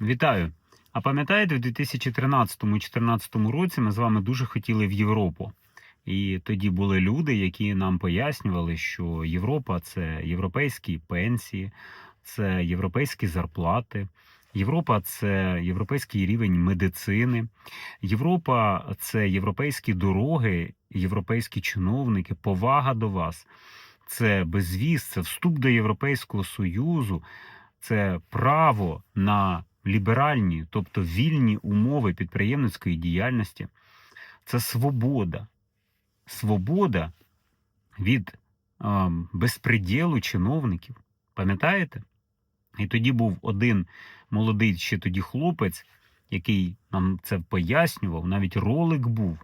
Вітаю! А пам'ятаєте, в 2013-2014 році ми з вами дуже хотіли в Європу. І тоді були люди, які нам пояснювали, що Європа це європейські пенсії, це європейські зарплати, Європа це європейський рівень медицини, Європа це європейські дороги, європейські чиновники, повага до вас. Це безвіз, це вступ до Європейського Союзу, це право на ліберальні, тобто вільні умови підприємницької діяльності, це свобода. Свобода від е, безпреділу чиновників. Пам'ятаєте? І тоді був один молодий ще тоді хлопець, який нам це пояснював, навіть ролик був.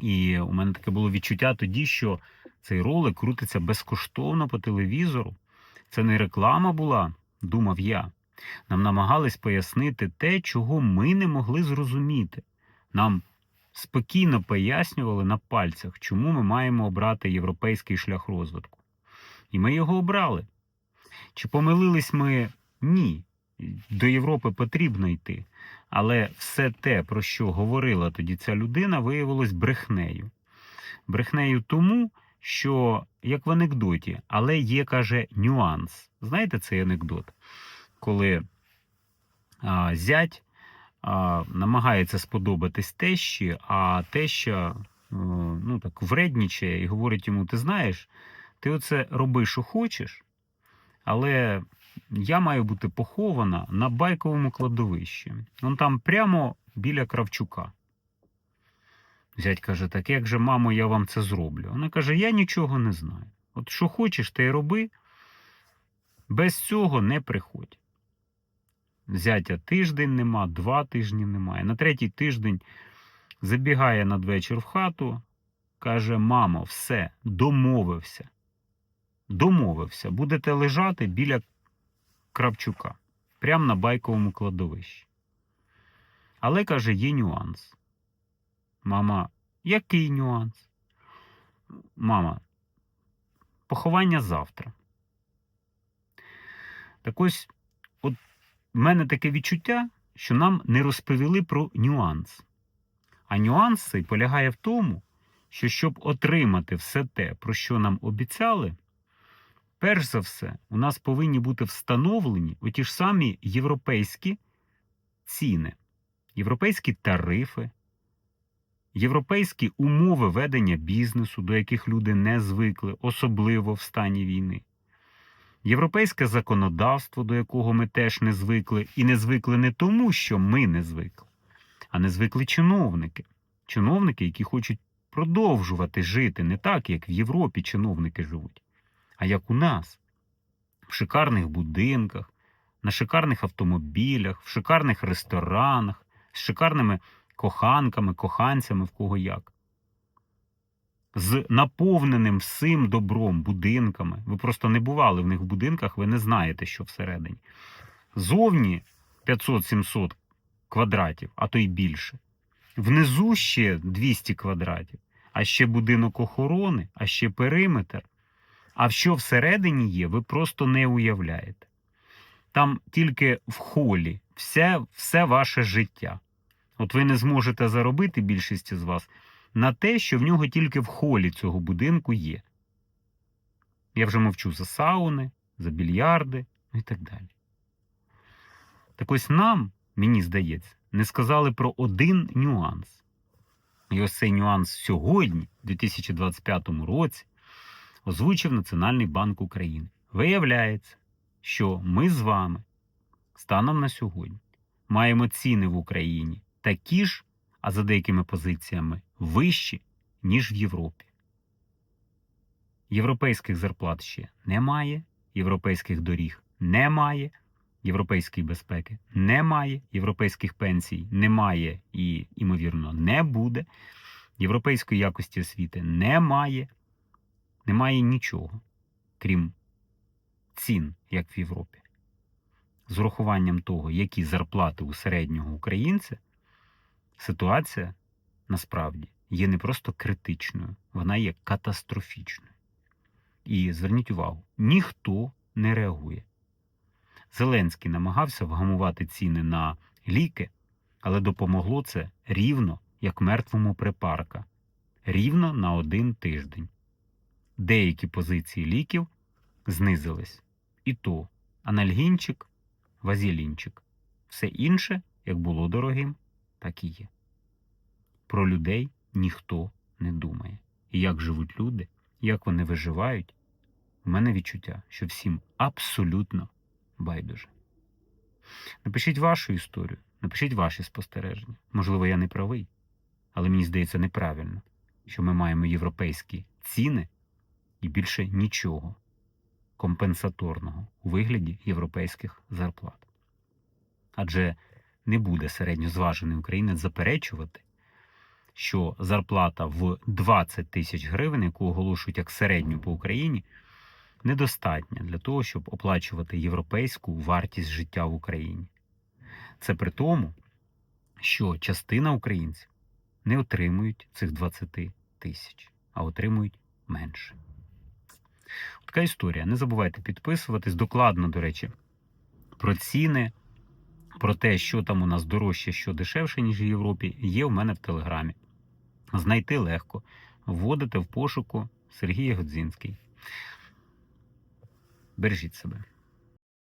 І у мене таке було відчуття тоді, що цей ролик крутиться безкоштовно по телевізору. Це не реклама була, думав я. Нам намагались пояснити те, чого ми не могли зрозуміти. Нам спокійно пояснювали на пальцях, чому ми маємо обрати європейський шлях розвитку. І ми його обрали. Чи помилились ми? Ні. До Європи потрібно йти. Але все те, про що говорила тоді ця людина, виявилось брехнею. Брехнею тому, що, як в анекдоті, але є, каже, нюанс. Знаєте цей анекдот? Коли а, зять а, намагається сподобатись тещі, а теща е, ну, так, вреднічає і говорить йому: ти знаєш, ти оце роби, що хочеш, але я маю бути похована на байковому кладовищі. Он там прямо біля Кравчука. Зять каже: Так як же, мамо, я вам це зроблю? Вона каже: Я нічого не знаю. От що хочеш, ти й роби. Без цього не приходь. Зятя тиждень нема, два тижні немає. На третій тиждень забігає надвечір в хату, каже: Мамо, все, домовився. Домовився, будете лежати біля Кравчука, прямо на байковому кладовищі. Але каже, є нюанс. Мама, який нюанс? Мама, поховання завтра. Так ось, в мене таке відчуття, що нам не розповіли про нюанс. А нюанс цей полягає в тому, що щоб отримати все те, про що нам обіцяли, перш за все, у нас повинні бути встановлені оті ж самі європейські ціни, європейські тарифи, європейські умови ведення бізнесу, до яких люди не звикли, особливо в стані війни. Європейське законодавство, до якого ми теж не звикли, і не звикли не тому, що ми не звикли, а не звикли чиновники. Чиновники, які хочуть продовжувати жити не так, як в Європі чиновники живуть, а як у нас, в шикарних будинках, на шикарних автомобілях, в шикарних ресторанах, з шикарними коханками, коханцями, в кого як. З наповненим всім добром будинками. Ви просто не бували в них в будинках, ви не знаєте, що всередині. Зовні 500-700 квадратів, а то й більше. Внизу ще 200 квадратів, а ще будинок охорони, а ще периметр. А що всередині є, ви просто не уявляєте. Там тільки в холі все, все ваше життя. От ви не зможете заробити більшість з вас на те, що в нього тільки в холі цього будинку є. Я вже мовчу за сауни, за більярди і так далі. Так ось нам, мені здається, не сказали про один нюанс. І ось цей нюанс сьогодні, у 2025 році, озвучив Національний банк України. Виявляється, що ми з вами станом на сьогодні маємо ціни в Україні такі ж, а за деякими позиціями вищі, ніж в Європі. Європейських зарплат ще немає, європейських доріг немає, європейської безпеки немає, європейських пенсій немає і, ймовірно, не буде. Європейської якості освіти немає, немає нічого, крім цін, як в Європі. З урахуванням того, які зарплати у середнього українця, ситуація насправді є не просто критичною, вона є катастрофічною. І зверніть увагу, ніхто не реагує. Зеленський намагався вгамувати ціни на ліки, але допомогло це рівно як мертвому припарка, рівно на один тиждень. Деякі позиції ліків знизились. І то анальгінчик, вазілінчик. Все інше, як було дорогим, так і є. Про людей ніхто не думає. І як живуть люди, як вони виживають, у мене відчуття, що всім абсолютно байдуже. Напишіть вашу історію, напишіть ваші спостереження. Можливо, я не правий, але мені здається неправильно, що ми маємо європейські ціни і більше нічого компенсаторного у вигляді європейських зарплат. Адже не буде середньозважений українець заперечувати, що зарплата в 20 тисяч гривень, яку оголошують як середню по Україні, недостатня для того, щоб оплачувати європейську вартість життя в Україні. Це при тому, що частина українців не отримують цих 20 тисяч, а отримують менше. Така історія. Не забувайте підписуватись. Докладно, до речі, про ціни, про те, що там у нас дорожче, що дешевше, ніж в Європі, є в мене в Телеграмі. Знайти легко. Вводите в пошуку Сергій Годзінський. Бережіть себе.